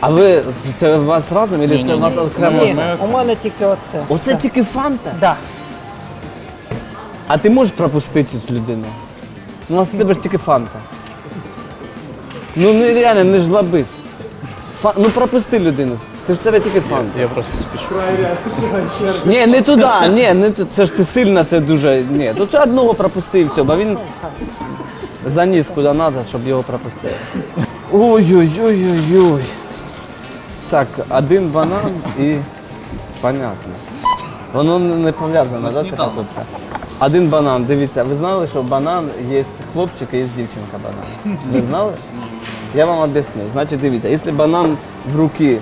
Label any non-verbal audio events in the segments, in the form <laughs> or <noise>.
А ви це у вас разом, чи це у вас окремо? Ні, у мене тільки оце. Оце тільки фанта? Да. А ти можеш пропустити цю людину? Ну, у нас тебе ж тільки фанта. Ну не реально, не жлобись. Фа... Ну пропусти людину. Це ж тебе тільки фанта. Я просто спішу. Ні, не туди, ні, не ту- це ж ти сильно, це дуже. Ні, то це одного пропусти і все, бо він заніс куди треба, щоб його пропустити. Ой-ой-ой-ой-ой. Так, один банан і. Понятно. Воно не не пов'язано, да, ця покупка? Один банан, дивіться, ви знали, що банан є хлопчик і є дівчинка банан? Ви знали? Я вам об'ясню. Значить, дивіться, якщо банан в руки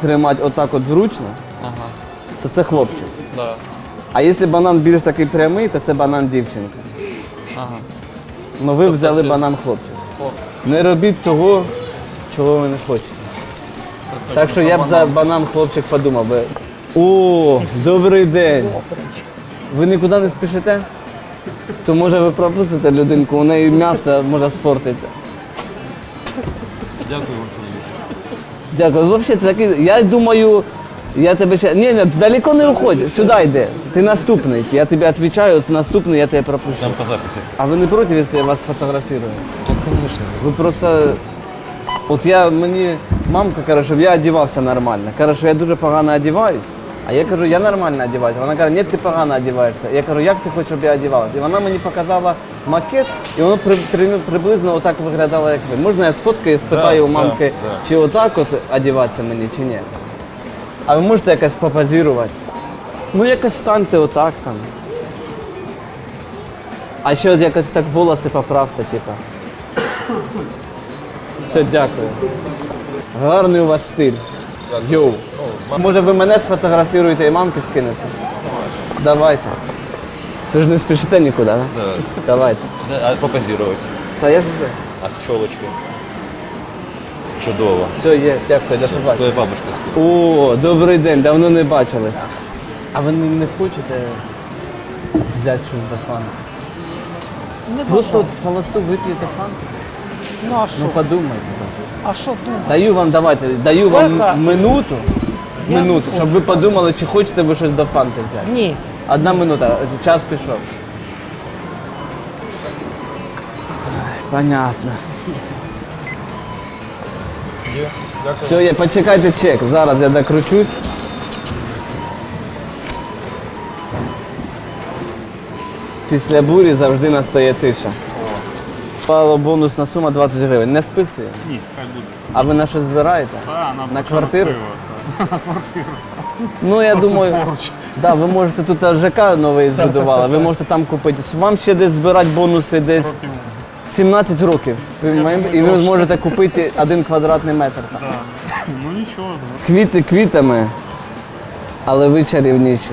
тримати отак от зручно, Ага. то це хлопчик. Да. А якщо банан більш такий прямий, то це банан дівчинка. Ага. Ну ви взяли банан хлопчик. Не робіть того, чого ви не хочете. Так що я б за банан хлопчик подумав би. О, добрий день. Ви нікуди не спішите? То може ви пропустите людинку, у неї м'ясо може спортиться. Дякую вам. Дякую. Взагалі, ти такий, я думаю, я тебе ще. Ні, ні, далеко не уходь, сюди йди. Ти наступний. Я тобі відповідаю, наступний я тебе пропущу. Там по записі. А ви не проти, якщо я вас фотографірую? Конечно. Ви просто. От я мені мамка каже, щоб я одягався нормально. Каже, що я дуже погано одягаюсь. А я кажу, я нормально одягаюся. Вона каже, ні, ти погано одягаєшся. Я кажу, як ти хочеш, щоб я одягався? І вона мені показала макет, і воно при, при- приблизно отак виглядало, як ви. Можна я сфоткаю і спитаю Да, у мамки, да, да. чи отак от одягатися мені, чи ні. А ви можете якось попозірувати? Ну, якось станьте отак там. А ще от якось так волоси поправте, типу. Все, дякую. Гарний у вас стиль. Йоу. Може ви мене сфотографіруєте і мамки скинете? Давайте. Ви ж не спішите нікуди, да? Да. Давайте. А попозировать. Та я ж вже. А з чолочкою? Чудово. Все, є, дякую, до побачення. Твоя бабушка скажет. О, добрий день, давно не бачились. А ви не, не хочете взяти щось до фану? Не Просто от в холосту вип'єте фан? Ну а Ну подумайте. А що думати? Даю вам, давайте, даю вам Ага. минуту, Я минуту, щоб ви подумали, чи хочете ви щось до фанти взяти. Ні. Одна минута, час пішов. Ай, Понятно. Все, я, почекайте чек, зараз я докручусь. Після бурі завжди настає тиша. Пало бонусна сума 20 гривень. Не списує? Ні, хай буде. А ви на що збираєте? Та, на, На початок квартиру? <laughs> Ну я думаю, да, ви можете тут ЖК новий збудували, ви можете там купити. Вам ще десь збирати бонуси десь 17 років. І ви зможете купити один квадратний метр там. Ну нічого, Квіти квітами, але ви чарівніші.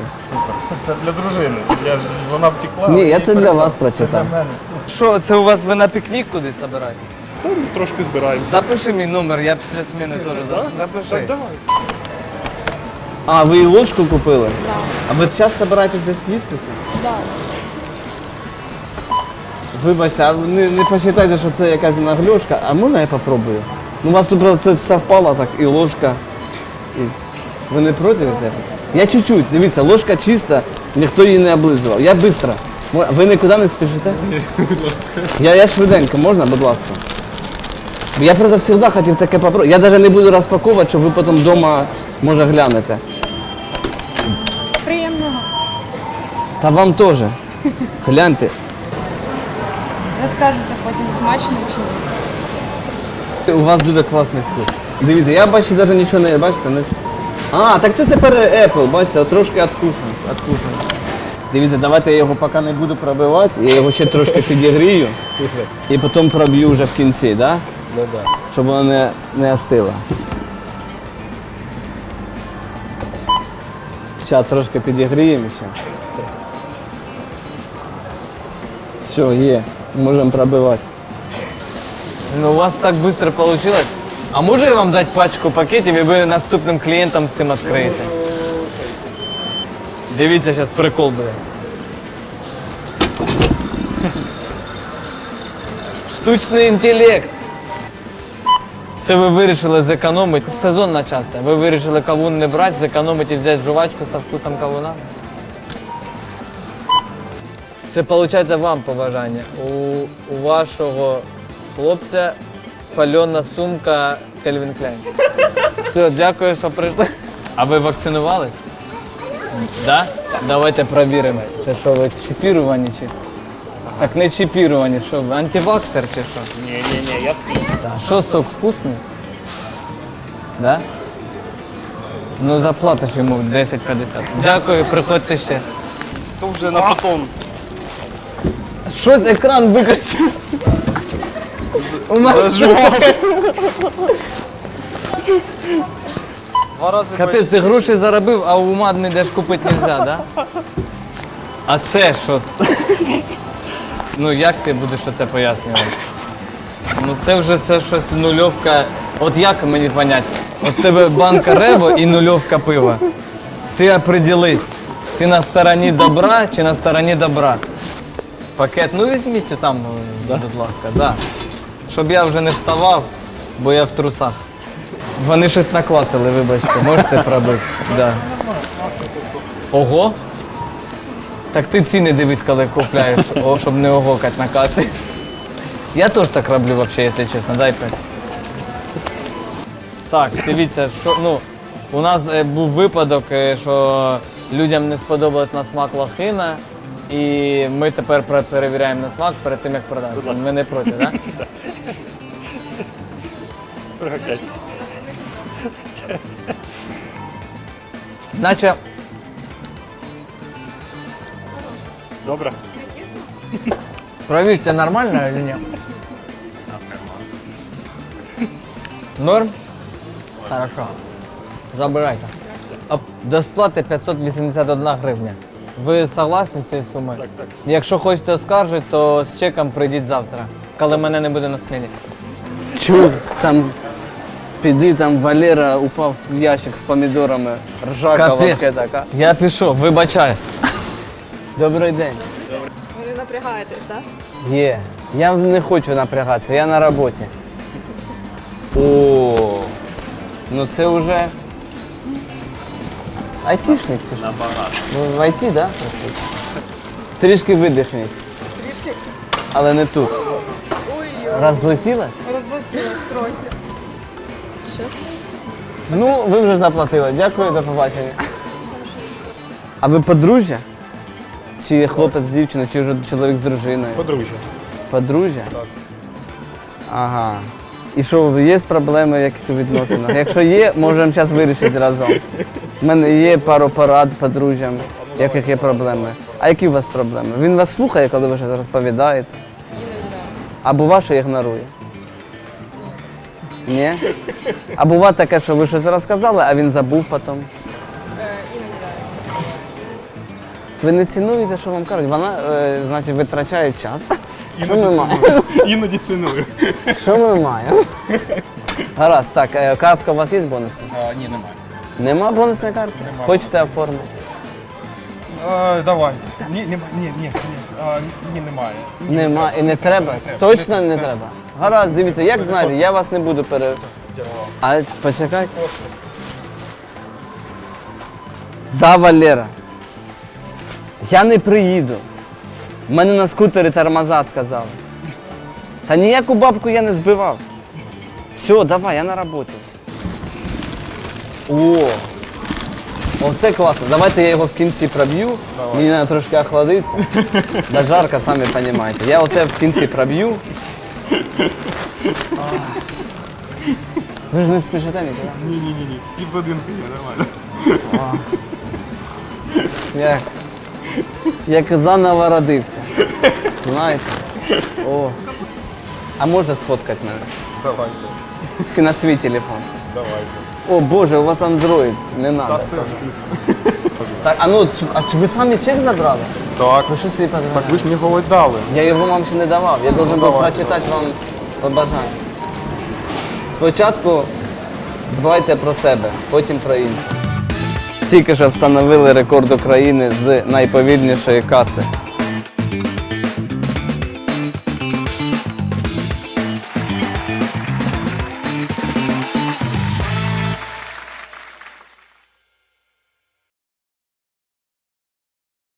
Це для дружини. Для, вона втекла. Ні, я це для вас прочитав. Що, це у вас ви на пікнік кудись збираєтесь? Ну, Трошки збираємося. Запиши мій номер, я після зміни теж запиши. Так, давай. А, ви і ложку купили? А ви зараз збираєтесь десь їсти це? Да. Вибачте, а не, не посчитайте, що це якась наглюшка. А можна я попробую? Ну, у вас тут просто все совпало так, і ложка. І... Ви не проти цього? Я чуть-чуть, дивіться, ложка чиста, ніхто її не облизував. Я швидко. Ви нікуди не спішите? Я, я швиденько, можна, будь ласка? Я просто завжди хотів таке попробувати. Я навіть не буду розпаковувати, щоб ви потім вдома, може, глянете. Приємного. Та вам теж. Гляньте. Ви скажете потім смачно чи ні? У вас дуже класний вкус. Дивіться, я бачу навіть нічого не бачите. Не... А, так це тепер Apple, бачите, трошки откушен. откушен. Дивіться, давайте я його поки не буду пробивати, я його ще трошки підігрію і потім проб'ю вже в кінці, да? Ну да. щоб воно не, не остило. Зараз трошки підігріємо ще. Все, є, можемо пробивати. Ну, у вас так швидко вийшло. А можу я вам дати пачку пакетів і ви наступним клієнтам цим відкриєте? Дивіться, зараз прикол буде. Штучний інтелект. Це ви вирішили зекономити. Сезон почався. Ви вирішили кавун не брати, зекономити і взяти жувачку з вкусом кавуна. Це виходить вам побажання. У, у вашого хлопця спальона сумка Кельвін Кляйн. Все, дякую, що прийшли. А ви вакцинувались? Да? Давайте перевіримо. Це що ви чіпіровані чи? Так не чіпіровані, що ви антиваксер чи що? Ні, я слід. Що сок вкусний? Да? Ну заплатиш йому 10-50. Дякую, приходьте ще. То вже на потом. Щось екран виключився. У мене Два рази Капець, ти гроші заробив, а ума не йдеш купити не можна, да? А це що? з- Ну як ти будеш це пояснювати? Ну це вже це щось нульовка. От як мені понять? От тебе банка рево і нульовка пива. Ти определись. Ти на стороні добра чи на стороні добра? Пакет, ну візьміть там, будь ласка, да. Щоб я вже не вставав, бо я в трусах. Вони щось наклацали, вибачте, можете пробити? Да. Ого? Так ти ціни дивись, коли купляєш, о, щоб не огокати на каці. Я теж так роблю, взагалі, якщо чесно, дайте. Так, дивіться, що ну, у нас е, був випадок, е, що людям не сподобалась на смак лохина, і ми тепер перевіряємо на смак перед тим, як продати. Ми не проти, так? Да? <laughs> Пригодяться. Наче Добре. Проверьте, нормально или нет? Норм? Хорошо. Забирайте. А До сплати 581 гривня. Ви согласні з цією сумою? Так, так. Якщо хочете оскаржити, то з чеком прийдіть завтра, коли мене не буде на сміні. Чув, там піди, там Валера упав в ящик з помідорами. Ржака вообще така. Я пішов, вибачаюсь. Добрий день. Ви не напрягаєтесь, так? Є. Я не хочу напрягатися, я на роботі. О, ну це вже. Айтішник чи що? Ви в айті. Да? Трішки видихніть. Трішки? Але не тут. Розлетілась? Розлетілась трохи. Ну, ви вже заплатили. Дякую, до побачення. А ви подружжя? Чи є хлопець з дівчиною, чи вже чоловік з дружиною? Подружжя. Подружжя? Так. Ага. І що, є проблеми якісь у відносинах? Якщо є, можемо зараз вирішити разом. У мене є пару порад подружжям, яких є проблеми. А які у вас проблеми? Він вас слухає, коли ви щось розповідаєте? А бува, що ігнорує? Ні? А бува таке, що ви щось розказали, а він забув потім? Ви не цінуєте, що вам кажуть? Вона, е, значить, витрачає час. Що ми маємо? Іноді ціную. Що ми маємо? Гаразд, так, е, картка у вас є бонусна? Ні, немає. Нема бонусної картки? Хочете оформити? А, давайте. Ні, немає, ні, ні, ні. Ні, немає. Нема і не треба? Точно не треба. Гаразд, дивіться, як знаєте, я вас не буду пере. А почекай. Да, Валера. Я не приїду. У мене на скутері тормоза відказали. Та ніяку бабку я не збивав. Все, давай, я на роботі. О! Оце класно. Давайте я його в кінці проб'ю. Мені треба трошки охладитися. Да жарко, самі розумієте. Я оце в кінці проб'ю. Ви ж не спішите нікуди. Ні, ні, ні, ні. Під будинку є, нормально. Як, як заново родився. Знаєте? О. А можна сфоткати мене? Давайте. Тільки на свій телефон. Давайте. О Боже, у вас Android. Не треба. Все. Так, а ну, чу- а чу- ви самі чек забрали? Так. Ви що собі позволяєте? Так ви ж мені його дали. Я його вам ще не давав. Я должен був прочитати вам побажання. Спочатку дбайте про себе, потім про інших. Тільки що встановили рекорд України з найповільнішої каси.